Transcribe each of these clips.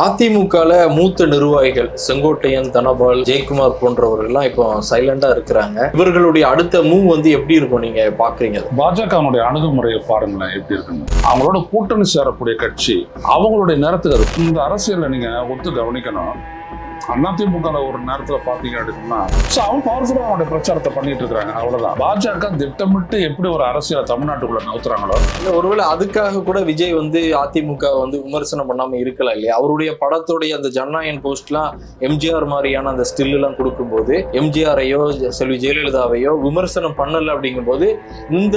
அதிமுகல மூத்த நிர்வாகிகள் செங்கோட்டையன் தனபால் ஜெயக்குமார் போன்றவர்கள்லாம் இப்போ சைலண்டா இருக்கிறாங்க. இவர்களுடைய அடுத்த மூவ் வந்து எப்படி இருக்கும் நீங்க பாக்குறீங்க? பாஜக அணுகுமுறையை பாருங்களேன் எப்படி இருக்குன்னு. அவங்களோட கூட்டணி சேரக்கூடிய கட்சி அவங்களுடைய நேரத்துக்கு அது இந்த அரசியல்ல நீங்க ஒத்து கவனிக்கணும். அதிமுக ஒரு நேரத்துல பாத்தீங்க அப்படின்னா so அவங்க பவர்ஃபுல்லா அவங்களுடைய பிரச்சாரத்தை பண்ணிட்டு இருக்காங்க அவ்வளவுதான். பாஜக திட்டமிட்டு எப்படி ஒரு அரசியலை தமிழ்நாட்டுக்குள்ள நவுத்துறாங்களோ? இல்ல ஒருவேளை அதுக்காக கூட விஜய் வந்து அதிமுக வந்து விமர்சனம் பண்ணாம இருக்கலாம் இல்லையா? அவருடைய படத்துடைய அந்த ஜனநாயகன் போஸ்ட்லாம் எம்ஜிஆர் மாதிரியான அந்த ஸ்டில் எல்லாம் கொடுக்கும்போது எம்ஜிஆரையோ செல்வி ஜெயலலிதாவையோ விமர்சனம் பண்ணல அப்படிங்கும்போது இந்த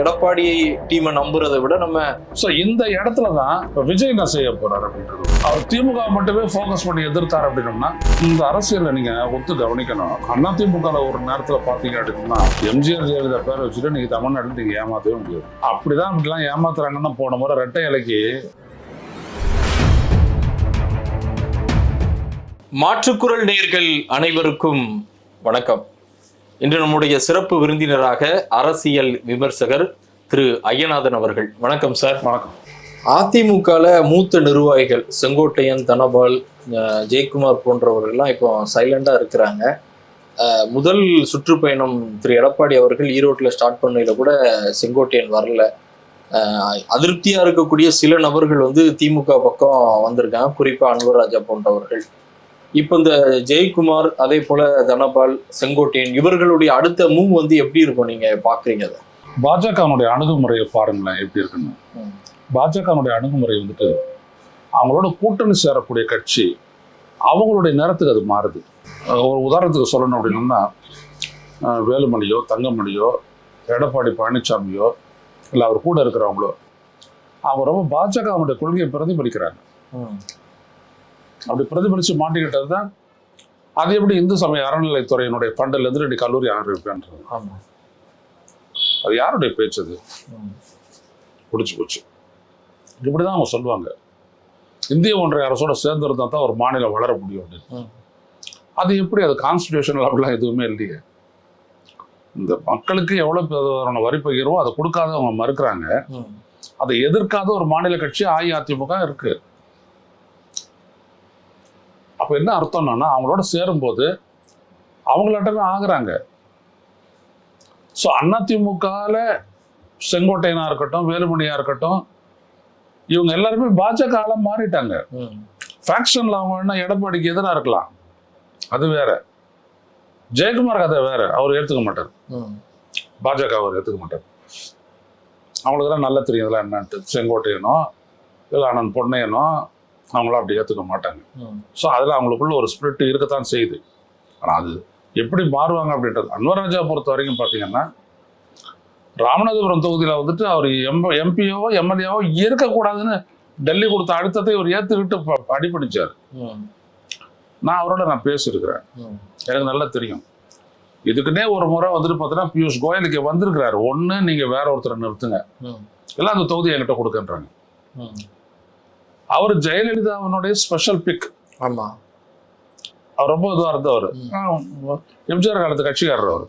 எடப்பாடி டீமை நம்புறதை விட நம்ம சோ இந்த இடத்துல தான் விஜய் என்ன செய்ய போறாரு அப்படின்றது. அவர் திமுக மட்டுமே ஃபோக்கஸ் பண்ணி எதிர்த்தார் அப்படின்னம்னா இந்த அரசியல்ல நீங்க ஒத்து கவனிக்கணும். அதிமுக ஒரு நேரத்துல பாத்தீங்க அப்படின்னா எம்ஜிஆர் ஜெயலலிதா பேரை வச்சுட்டு நீங்க தமிழ்நாட்டில் நீங்க ஏமாத்தவே முடியாது. அப்படிதான் அப்படிலாம் ஏமாத்துறாங்கன்னா போன முறை ரெட்டை இலைக்கு மாற்றுக்குரல் நேர்கள் அனைவருக்கும் வணக்கம். இன்று நம்முடைய சிறப்பு விருந்தினராக அரசியல் விமர்சகர் திரு ஐயநாதன் அவர்கள். வணக்கம் சார். வணக்கம். அதிமுகல மூத்த நிர்வாகிகள் செங்கோட்டையன் தனபால் ஜெயக்குமார் போன்றவர்கள்லாம் இப்போ சைலண்டா இருக்கிறாங்க. முதல் சுற்றுப்பயணம் திரு எடப்பாடி அவர்கள் ஈரோட்டில் ஸ்டார்ட் பண்ணையில கூட செங்கோட்டையன் வரல. அஹ், அதிருப்தியா இருக்கக்கூடிய சில நபர்கள் வந்து திமுக பக்கம் வந்திருக்காங்க. குறிப்பா அன்வர் ராஜா போன்றவர்கள். இப்போ இந்த ஜெயக்குமார் அதே போல தனபால் செங்கோட்டையன் இவர்களுடைய அடுத்த மூவ் வந்து எப்படி இருக்கும் நீங்க பாக்குறீங்க அதை? பாஜகவுடைய அணுகுமுறையை பாருங்களேன் எப்படி இருக்குன்னு. ம். பாஜகவுடைய அணுகுமுறை வந்துட்டு அவங்களோட கூட்டணி சேரக்கூடிய கட்சி அவங்களுடைய நேரத்துக்கு அது மாறுது. ஒரு உதாரணத்துக்கு சொல்லணும் அப்படின்னா வேலுமணியோ தங்கமணியோ எடப்பாடி பழனிசாமியோ இல்லை அவர் கூட இருக்கிறவங்களோ அவங்க ரொம்ப பாஜகவுடைய கொள்கையை பிரதிபலிக்கிறாங்க. அப்படி பிரதிபலித்து மாட்டிக்கிட்டது தான் அது எப்படி இந்து சமய அறநிலைத்துறையினுடைய ஃபண்டில் இருந்து ரெண்டு கல்லூரி ஆரம்பிப்பேன்றது. அது யாருடைய பேச்சு அது. பிடிச்சி போச்சு. இப்படி தான் அவங்க சொல்லுவாங்க. இந்திய ஒன்றிய அரசோட சேர்ந்திருந்தா தான் ஒரு மாநிலம் வளர முடியும் அப்படின்னு. அது எப்படி அது கான்ஸ்டியூஷனல் அப்படிலாம் எதுவுமே இல்லையே. இந்த மக்களுக்கு எவ்வளோ விதமான வரி பகிர்வோ அதை கொடுக்காத அவங்க மறுக்கிறாங்க. அதை எதிர்க்காத ஒரு மாநில கட்சி அஇஅதிமுக இருக்கு. அப்போ என்ன அர்த்தம்னா அவங்களோட சேரும்போது அவங்களாட்டமே ஆகுறாங்க. ஸோ அதிமுகவில் செங்கோட்டையனா இருக்கட்டும் வேலுமணியா இருக்கட்டும் இவங்க எல்லாருமே பாஜக ஆளா மாறிட்டாங்க. ஃபேக்ஷன்ல அவங்க வேணா எடப்பாடிக்கு எதிராக இருக்கலாம். அது வேற. ஜெயக்குமார் கதை வேற. அவர் ஏற்றுக்க மாட்டார். பாஜக அவர் ஏற்றுக்க மாட்டார். அவங்களுக்குலாம் நல்லா தெரியும் இதெல்லாம் என்னன்ட்டு. செங்கோட்டையனோ இல்லை அண்ணன் பொன்னையனோ அவங்களாம் அப்படி ஏற்றுக்க மாட்டாங்க. ஸோ அதில் அவங்களுக்குள்ள ஒரு ஸ்பிரிட் இருக்கத்தான் செய்யுது. ஆனால் அது எப்படி மாறுவாங்க அப்படின்றது. அன்வராஜா பொறுத்த வரைக்கும் பார்த்தீங்கன்னா ராமநாதபுரம் தொகுதியில் வந்துட்டு அவர் எம் எம்பியோ எம்எல்ஏவோ இருக்கக்கூடாதுன்னு டெல்லி கொடுத்த அழுத்தத்தை அவர் ஏற்றுக்கிட்டு ம். நான் அவரோட நான் பேசியிருக்கிறேன். எனக்கு நல்லா தெரியும் இதுக்குன்னே ஒரு முறை வந்துட்டு பார்த்தீங்கன்னா பியூஷ் கோயலுக்கு வந்திருக்கிறாரு ஒன்று நீங்கள் வேற ஒருத்தரை நிறுத்துங்க ம். இல்லை அந்த தொகுதி என்கிட்ட கொடுக்கன்றாங்க. அவர் ஜெயலலிதாவினுடைய ஸ்பெஷல் பிக் ஆமா அவர் ரொம்ப இதுவாக இருந்தவர். எம்ஜிஆர் காலத்து கட்சிக்காரர் அவர்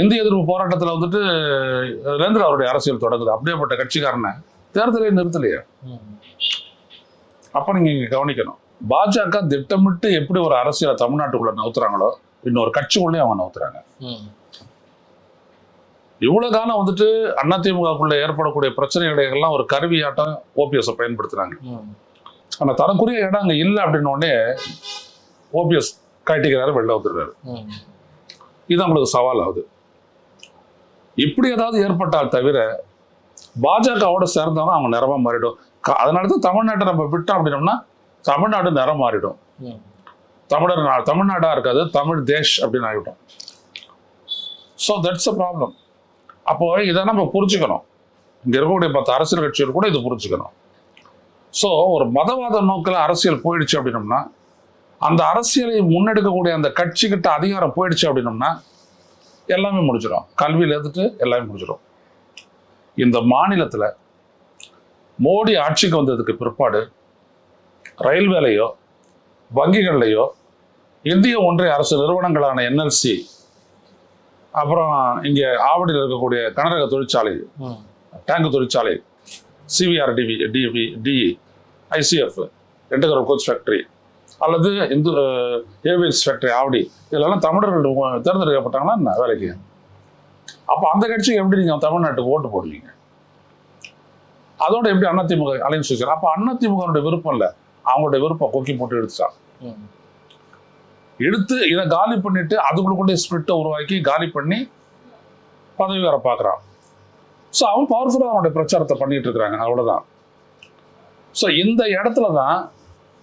இந்திய எதிர்ப்பு போராட்டத்தில் வந்துட்டு இருந்து அவருடைய அரசியல் தொடங்குது அப்படியேப்பட்ட கட்சிக்காரனை தேர்தலே நிறுத்தலையே. அப்போ நீங்க இங்க கவனிக்கணும் பாஜக திட்டமிட்டு எப்படி ஒரு அரசியலை தமிழ்நாட்டுக்குள்ள நவுத்துறாங்களோ இன்னொரு கட்சிக்குள்ளேயும் அவங்க நவுத்துறாங்க. இவ்வளவு காலம் வந்துட்டு அதிமுகக்குள்ள ஏற்படக்கூடிய பிரச்சனைகளை எல்லாம் ஒரு கருவியாட்டம் ஓபிஎஸ் பயன்படுத்துறாங்க. ஆனா தனக்குரிய இடம் அங்க இல்லை அப்படின்ன உடனே ஓபிஎஸ் கட்டிக்கிறாரு வெளில வந்துடுறாரு. இது அவங்களுக்கு சவால் ஆகுது இப்படி ஏதாவது ஏற்பட்டால் தவிர பாஜகவோட சேர்ந்தவங்க அவங்க நிறமா மாறிடும். அதனால தான் தமிழ்நாட்டை நம்ம விட்டோம் அப்படின்னோம்னா தமிழ்நாடு நிறம் மாறிடும். தமிழர் நா- தமிழ்நாடா இருக்காது தமிழ் தேஷ் அப்படின்னு ஆகிட்டோம் ஸோ தட்ஸ் அ ப்ராப்ளம் அப்போ இதை நம்ம புரிஞ்சுக்கணும். இங்க இருக்கக்கூடிய பத்து அரசியல் கட்சிகள் கூட இது புரிஞ்சுக்கணும். ஸோ ஒரு மதவாத நோக்கில் அரசியல் போயிடுச்சு அப்படின்னோம்னா அந்த அரசியலை முன்னெடுக்கக்கூடிய அந்த கட்சிக்கிட்ட அதிகாரம் போயிடுச்சு அப்படின்னோம்னா எல்லாமே முடிஞ்சிடும் கல்வியில் எடுத்துட்டு எல்லாமே முடிஞ்சிடும் இந்த மாநிலத்தில் மோடி ஆட்சிக்கு வந்ததுக்கு பிற்பாடு ரயில்வேலையோ வங்கிகள்லையோ இந்திய ஒன்றிய அரசு நிறுவனங்களான என்எல்சி அப்புறம் இங்கே ஆவடியில் இருக்கக்கூடிய கனரக தொழிற்சாலை. டேங்க் தொழிற்சாலை சிவிஆர் டிவி டிவி டி ஐசிஎஃப் இன்டகிரல் கோச் ஃபேக்டரி அல்லது இந்து ஏவிஎஸ் ஃபேக்டரி ஆவடி இதெல்லாம் தமிழர்கள் தேர்ந்தெடுக்கப்பட்டாங்கன்னா என்ன வேலைக்கு? அப்போ அந்த கட்சிக்கு எப்படி நீங்கள் தமிழ்நாட்டுக்கு ஓட்டு போடுவீங்க? அதோட எப்படி அதிமுக அலைன்ஸ் வச்சார் அப்போ அதிமுகனுடைய விருப்பம் இல்லை. அவங்களுடைய விருப்பம் கொக்கி போட்டு எடுத்துட்டான் ம். எடுத்து இதை காலி பண்ணிட்டு அதுக்குள்ளே ஸ்பிரிட்டை உருவாக்கி காலி பண்ணி பதவி வர பார்க்குறான் ஸோ அவன் பவர்ஃபுல்லாக அவனுடைய பிரச்சாரத்தை பண்ணிட்டு இருக்கிறாங்க. அவ்வளோதான் ஸோ இந்த இடத்துல தான்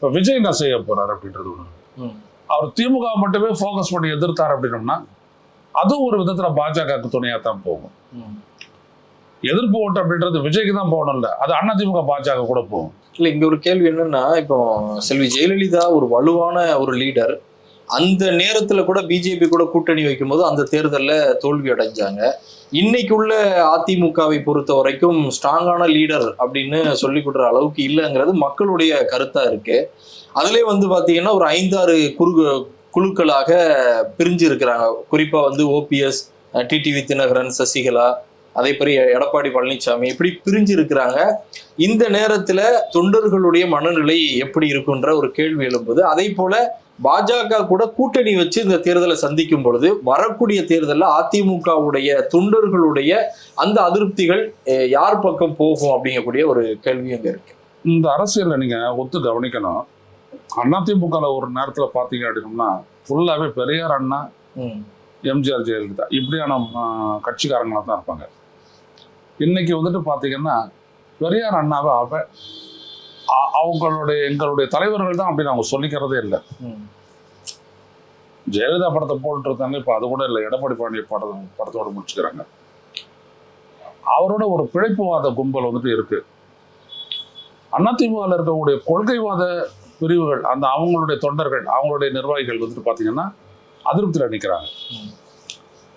இப்போ விஜய் என்ன செய்ய போறாரு அப்படின்றது ஒன்று. அவர் திமுக மட்டுமே ஃபோக்கஸ் பண்ணி எதிர்த்தார் அப்படின்னோம்னா அதுவும் ஒரு விதத்தில் பாஜகவுக்கு துணையாக தான் போகும். எதிர்ப்பு ஓட்டு அப்படின்றது விஜய்க்கு தான் போகணும் இல்லை. அது அதிமுக பாஜக கூட போகும். இல்ல இங்க ஒரு கேள்வி என்னன்னா இப்போ செல்வி ஜெயலலிதா ஒரு வலுவான ஒரு லீடர் அந்த நேரத்துல கூட பிஜேபி கூட கூட்டணி வைக்கும்போது அந்த தேர்தல்ல தோல்வி அடைஞ்சாங்க. இன்னைக்கு உள்ள அதிமுகவை பொறுத்த வரைக்கும் ஸ்ட்ராங்கான லீடர் அப்படின்னு சொல்லி கொடுற அளவுக்கு இல்லைங்கிறது மக்களுடைய கருத்தா இருக்கு. அதுலேயே வந்து பார்த்தீங்கன்னா ஒரு ஐந்தாறு குறு குழுக்களாக பிரிஞ்சு இருக்கிறாங்க குறிப்பாக வந்து ஓபிஎஸ் டிடிவி தினகரன் சசிகலா அதே மாதிரி எடப்பாடி பழனிசாமி இப்படி பிரிஞ்சு இருக்கிறாங்க. இந்த நேரத்துல தொண்டர்களுடைய மனநிலை எப்படி இருக்குன்ற ஒரு கேள்வி எழும்புது அதே போல பாஜக கூட கூட்டணி வச்சு இந்த தேர்தலை சந்திக்கும் பொழுது வரக்கூடிய தேர்தலில் அதிமுகவுடைய தொண்டர்களுடைய அந்த அதிருப்திகள் யார் பக்கம் போகும் அப்படிங்கக்கூடிய ஒரு கேள்வி அங்க இருக்கு. இந்த அரசியலை நீங்க ஒத்து கவனிக்கணும். அதிமுகல ஒரு நேரத்துல பாத்தீங்க அப்படின்னோம்னா ஃபுல்லாவே பெரியார் அண்ணா ம், எம்ஜிஆர் ஜெயலலிதா இப்படியான ஆஹ், கட்சிக்காரங்களா தான் இருப்பாங்க. இன்னைக்கு வந்துட்டு பாத்தீங்கன்னா பெரியார் அண்ணாவை அவ அவங்களுடைய எங்களுடைய தலைவர்கள் தான் அப்படின்னு அவங்க சொல்லிக்கிறதே இல்லை. ஜெயலலிதா படத்தை போட்டுருந்தாங்க இப்போ அது கூட இல்லை. எடப்பாடி பழனி படம் படத்தோட முடிச்சுக்கிறாங்க. அவரோட ஒரு பிழைப்புவாத கும்பல் வந்துட்டு இருக்கு. அதிமுகவில் இருக்கக்கூடிய கொள்கைவாத பிரிவுகள் அந்த அவங்களுடைய தொண்டர்கள் அவங்களுடைய நிர்வாகிகள் வந்துட்டு பார்த்தீங்கன்னா அதிருப்தியில் நிற்கிறாங்க.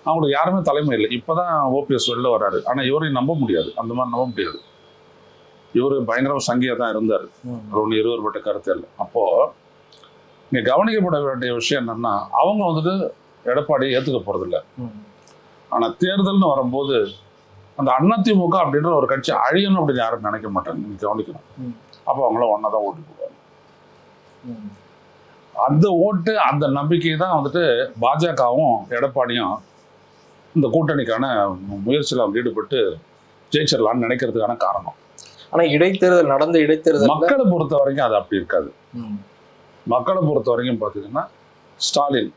அவங்களுக்கு யாருமே தலைமை இல்லை. இப்போதான் ஓபிஎஸ் வெளில வராரு. ஆனால் இவரையும் நம்ப முடியாது. அந்த மாதிரி நம்ப முடியாது. இவர் பயங்கர சங்கியாக தான் இருந்தார் அது ஒன்று இருவர்பட்ட கருத்து இல்லை. அப்போ இங்க கவனிக்கப்பட வேண்டிய விஷயம் என்னன்னா அவங்க வந்துட்டு எடப்பாடியை ஏத்துக்க போறதில்ல. ம், ஆனா தேர்தல்னு வரும்போது அந்த அதிமுக அப்படின்ற ஒரு கட்சி அழியணும் அப்படின்னு யாரும் நினைக்க மாட்டாங்க. நீங்க கவனிக்கணும். அப்போ அவங்கள ஒன்னா தான் ஓட்டு போடுவாங்க. அந்த ஓட்டு அந்த நம்பிக்கை தான் வந்துட்டு பாஜகவும் எடப்பாடியும் இந்த கூட்டணிக்கான முயற்சியில் ஈடுபட்டு ஜெயிச்சிடலாம்னு நினைக்கிறதுக்கான காரணம். ஆனா இடைத்தேர்தல் நடந்த இடைத்தேர்தல் மக்களை பொறுத்த வரைக்கும் அது அப்படி இருக்காது. மக்களை பொறுத்த வரைக்கும் பார்த்தீங்கன்னா ஸ்டாலின்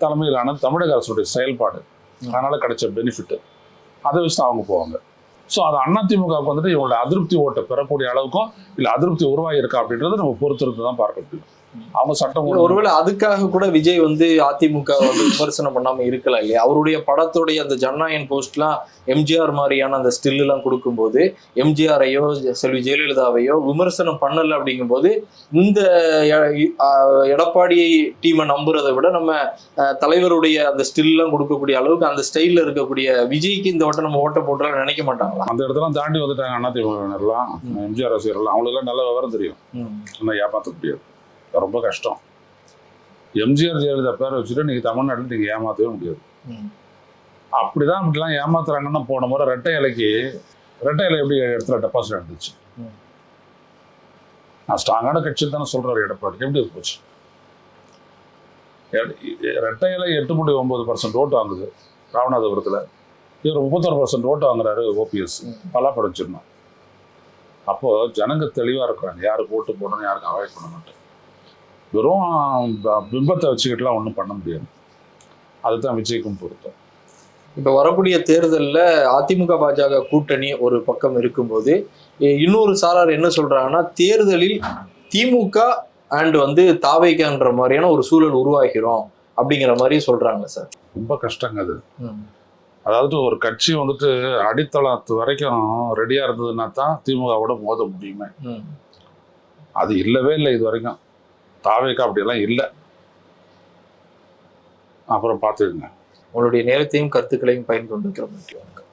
தலைமையிலான தமிழக அரசுடைய செயல்பாடு. அதனால கிடைச்ச பெனிஃபிட் அதை வச்சு தான் அவங்க போவாங்க. ஸோ அது அதிமுகவுக்கு வந்துட்டு இவங்களோட அதிருப்தி ஓட்டை பெறக்கூடிய அளவுக்கும் இல்லை அதிருப்தி உருவாகி இருக்கா அப்படின்றத நம்ம பொறுத்திருந்து தான் பார்க்க முடியும். அவங்க சட்டம் ஒருவேளை அதுக்காக கூட விஜய் வந்து அதிமுக வந்து விமர்சனம் பண்ணாம இருக்கலாம் இல்லையா? அவருடைய படத்துடைய அந்த ஜனநாயகன் போஸ்ட்லாம் எம்ஜிஆர் மாதிரியான அந்த ஸ்டில் எல்லாம் கொடுக்கும்போது எம்ஜிஆரையோ செல்வி ஜெயலலிதாவையோ விமர்சனம் பண்ணல அப்படிங்கும்போது இந்த எடப்பாடி டீமை நம்புறதை விட நம்ம தலைவருடைய அந்த ஸ்டில் எல்லாம் கொடுக்கக்கூடிய அளவுக்கு அந்த ஸ்டைல்ல இருக்கக்கூடிய விஜய்க்கு இந்த வட்டம் நம்ம ஓட்ட போட்டுலாம் நினைக்க மாட்டாங்களா? அந்த இடத்துல தாண்டி வந்துட்டாங்க அதிமுகலாம் ம். எம்ஜிஆர் ரசிகர்கள் அவங்களுக்குலாம் நல்ல விவரம் தெரியும். ஏமாற்ற முடியாது ரொம்ப கஷ்டம். எம்ஜிஆர் ஜெயலலிதா பேரை வச்சுட்டு நீங்க தமிழ்நாட்டில் நீங்க ஏமாற்றவே முடியாது. அப்படிதான் அப்படிலாம் ஏமாத்துறாங்கன்னா போன முறை ரெட்டை இலைக்கு ரெட்டை இலை எப்படி இடத்துல டெபாசிட் இருந்துச்சு. நான் ஸ்ட்ராங்கான கட்சி தானே சொல்றாரு எடப்பாடி. எப்படி போச்சு? ரெட்டை இலை எட்டு புள்ளி ஒன்பது பர்சன்ட் ஓட்டு வாங்குது ராமநாதபுரத்துல. இவர் முப்பத்தொரு பர்சன்ட் ஓட்டு வாங்குறாரு ஓபிஎஸ் ம். பலாப்படம் வச்சிடணும் அப்போ ஜனங்க தெளிவா இருக்கிறாங்க. யாருக்கு ஓட்டு போடணும் யாருக்கு அவாய்ட் பண்ண மாட்டேன். வெறும் பிம்பத்தை வச்சுக்கிட்டுலாம் ஒன்றும் பண்ண முடியாது. அதுதான் விஜய்க்கும் பொருத்தம். இப்ப வரக்கூடிய தேர்தல்ல அதிமுக பாஜக கூட்டணி ஒரு பக்கம் இருக்கும்போது இன்னொரு சாரார் என்ன சொல்றாங்கன்னா தேர்தலில் திமுக அண்ட் வந்து தாவைக்கான்ற மாதிரியான ஒரு சூழல் உருவாகிறோம் அப்படிங்கிற மாதிரி சொல்றாங்க சார். ரொம்ப கஷ்டங்க அது. அதாவது ஒரு கட்சி வந்துட்டு அடித்தளத்து வரைக்கும் ரெடியா இருந்ததுன்னா தான் திமுகவோட மோத முடியுமே. அது இல்லவே இல்லை இது வரைக்கும். தாவேக்கா அப்படியெல்லாம் இல்லை. அப்புறம் பார்த்துக்கோங்க. உங்களுடைய நேரத்தையும் கருத்துக்களையும் பயன் கொண்டு வணக்கம்